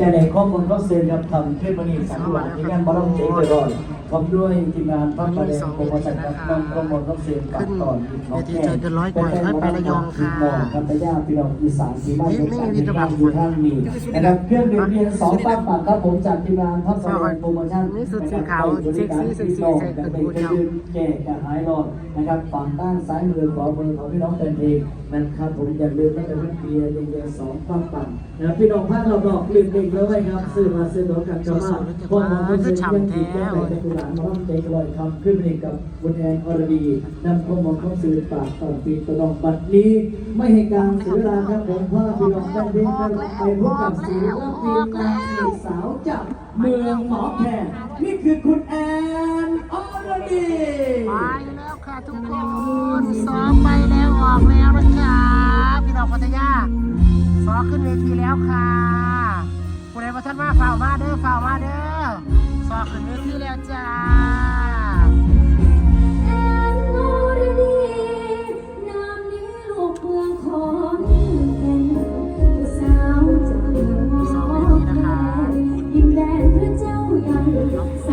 จะในข้อมูลก็เซ็นกับทำขึ้นมานี่สังหวัดที่งานบอลเจ๊ไปก่อนพร้อมด้วยทีมงานพักประเด็นโปรโมชั่นกับน้องโปรโมทก็เซ็นกับตอนอีกน้องแก่เป็นแฟนบอลทีมมองพัทยาพี่น้องอีสานที่บ้านเป็นการที่บ้านอยู่ท่านมีนะครับเครื่องดื่มเบียร์สองปักปักครับผมจากทีมงานพักประเด็นโปรโมชั่นนะครับเป็นเครื่องดื่มแก่กระหายร้อนนะครับฝั่งด้านซ้ายมือขอเบอร์ของพี่น้องแฟนเพลงนะครับผมอย่าลืมนะเป็นเบียร์เบียร์สองปักปักนะพี่น้องภาคเราดอกลืมเด็กเลยครับซื้อมาซื้อตัวกับชาวบ้านพวกมันก็จะยังติดแก้ไปกับตุลามาล่ำใจกลอยคำขึ้นไปกับบุญแอนอรดีนำข้อมูลข้อสื่อปากต่อปีตลอดบัดนี้ ไม่ให้การเสียเวลาครับผมว่าพี่น้องได้เรียนกันไปพบกับศิลปินนางเอกสาวจากเมืองหมอแคนนี่คือคุณแอนอรดีไปแล้วค่ะทุกคนซ้อมไปแล้วออกแล้วนะคะพี่น้องพัทยาซ้อมขึ้นเวทีแล้วค่ะ ผู้ใดมาท่านมาฝ่าวมาเด้อฝ่าวมาเด้อซ้อมขึ้นเวทีแล้วจ้า แอนโนรดีนามนี้ลูกเมืองขอนแก่นผู้สาวจากเมืองหมอแคนดินแดนพระเจ้าใหญ่ส